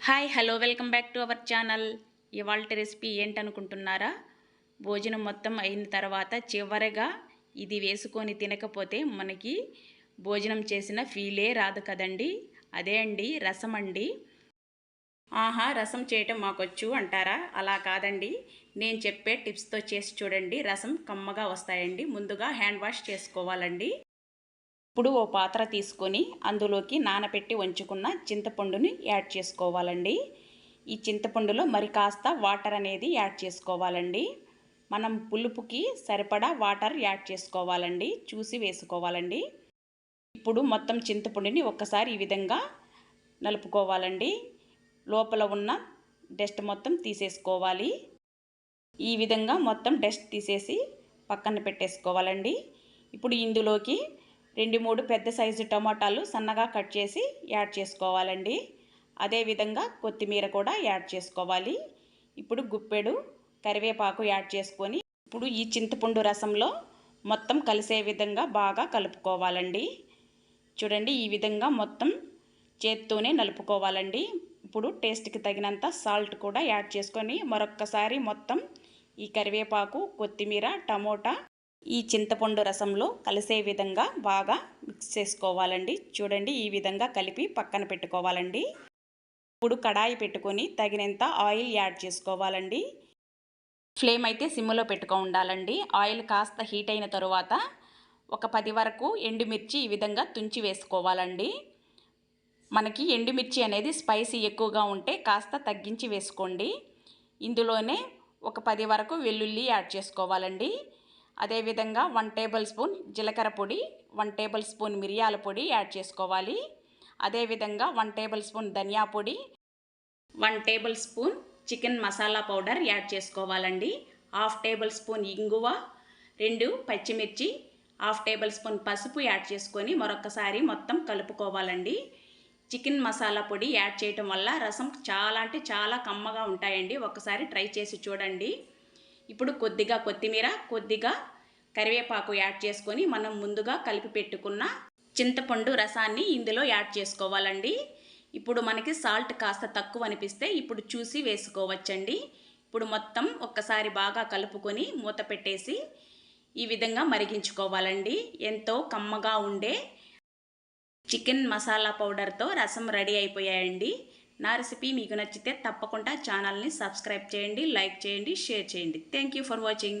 Hi hello welcome back to our channel ఇవాళ recipe ఏంటనుకుంటున్నారా? భోజనం మొత్తం అయిన తర్వాత చివరగా ఇది వేసుకొని తినకపోతే మనకి భోజనం చేసిన ఫీలే రాదు కదండి. అదే అండి రసం అండి. ఆహా రసం చేయటం మాకొచ్చు అంటారా? అలా కాదండి. నేను చెప్పే టిప్స్తో చేసి చూడండి. రసం కమ్మగా వస్తాయండి. ముందుగా హ్యాండ్ వాష్ చేసుకోవాలండి. ఇప్పుడు ఓ పాత్ర తీసుకొని అందులోకి నానబెట్టి ఉంచుకున్న చింతపండుని యాడ్ చేసుకోవాలండి. ఈ చింతపండులో మరి కాస్త వాటర్ అనేది యాడ్ చేసుకోవాలండి. మనం పులుపుకి సరిపడా వాటర్ యాడ్ చేసుకోవాలండి. చూసి వేసుకోవాలండి. ఇప్పుడు మొత్తం చింతపండుని ఒక్కసారి ఈ విధంగా నలుపుకోవాలండి. లోపల ఉన్న డస్ట్ మొత్తం తీసేసుకోవాలి. ఈ విధంగా మొత్తం డస్ట్ తీసేసి పక్కన పెట్టేసుకోవాలండి. ఇప్పుడు ఇందులోకి రెండు మూడు పెద్ద సైజు టమాటాలు సన్నగా కట్ చేసి యాడ్ చేసుకోవాలండి. అదేవిధంగా కొత్తిమీర కూడా యాడ్ చేసుకోవాలి. ఇప్పుడు గుప్పెడు కరివేపాకు యాడ్ చేసుకొని ఇప్పుడు ఈ చింతపండు రసంలో మొత్తం కలిసే విధంగా బాగా కలుపుకోవాలండి. చూడండి ఈ విధంగా మొత్తం చేత్తోనే నలుపుకోవాలండి. ఇప్పుడు టేస్ట్కి తగినంత సాల్ట్ కూడా యాడ్ చేసుకొని మరొక్కసారి మొత్తం ఈ కరివేపాకు కొత్తిమీర టమోటా ఈ చింతపండు రసంలో కలిసే విధంగా బాగా మిక్స్ చేసుకోవాలండి. చూడండి ఈ విధంగా కలిపి పక్కన పెట్టుకోవాలండి. ఇప్పుడు కడాయి పెట్టుకొని తగినంత ఆయిల్ యాడ్ చేసుకోవాలండి. ఫ్లేమ్ అయితే సిమ్లో పెట్టుకో ఉండాలండి. ఆయిల్ కాస్త హీట్ అయిన తరువాత ఒక పది వరకు ఎండుమిర్చి ఈ విధంగా తుంచి వేసుకోవాలండి. మనకి ఎండుమిర్చి అనేది స్పైసీ ఎక్కువగా ఉంటే కాస్త తగ్గించి వేసుకోండి. ఇందులోనే ఒక పది వరకు వెల్లుల్లి యాడ్ చేసుకోవాలండి. అదేవిధంగా వన్ టేబుల్ స్పూన్ జీలకర్ర పొడి వన్ టేబుల్ స్పూన్ మిరియాల పొడి యాడ్ చేసుకోవాలి. అదేవిధంగా వన్ టేబుల్ స్పూన్ ధనియా పొడి one tablespoon chicken masala powder add చేసుకోవాలండి. హాఫ్ టేబుల్ స్పూన్ ఇంగువ రెండు పచ్చిమిర్చి హాఫ్ టేబుల్ స్పూన్ పసుపు యాడ్ చేసుకొని మరొకసారి మొత్తం కలుపుకోవాలండి. చికెన్ మసాలా పొడి యాడ్ చేయటం వల్ల రసం చాలా అంటే చాలా కమ్మగా ఉంటాయండి. ఒకసారి ట్రై చేసి చూడండి. ఇప్పుడు కొద్దిగా కొత్తిమీర కొద్దిగా కరివేపాకు యాడ్ చేసుకొని మనం ముందుగా కలిపి పెట్టుకున్న చింతపండు రసాన్ని ఇందులో యాడ్ చేసుకోవాలండి. ఇప్పుడు మనకి సాల్ట్ కాస్త తక్కువ అనిపిస్తే ఇప్పుడు చూసి వేసుకోవచ్చండి. ఇప్పుడు మొత్తం ఒక్కసారి బాగా కలుపుకొని మూత పెట్టేసి ఈ విధంగా మరిగించుకోవాలండి. ఎంతో కమ్మగా ఉండే చికెన్ మసాలా పౌడర్తో రసం రెడీ అయిపోయాయండి. నా రెసిపీ మీకు నచ్చితే తప్పకుండా ఛానల్ని సబ్స్క్రైబ్ చేయండి లైక్ చేయండి షేర్ చేయండి. Thank you for watching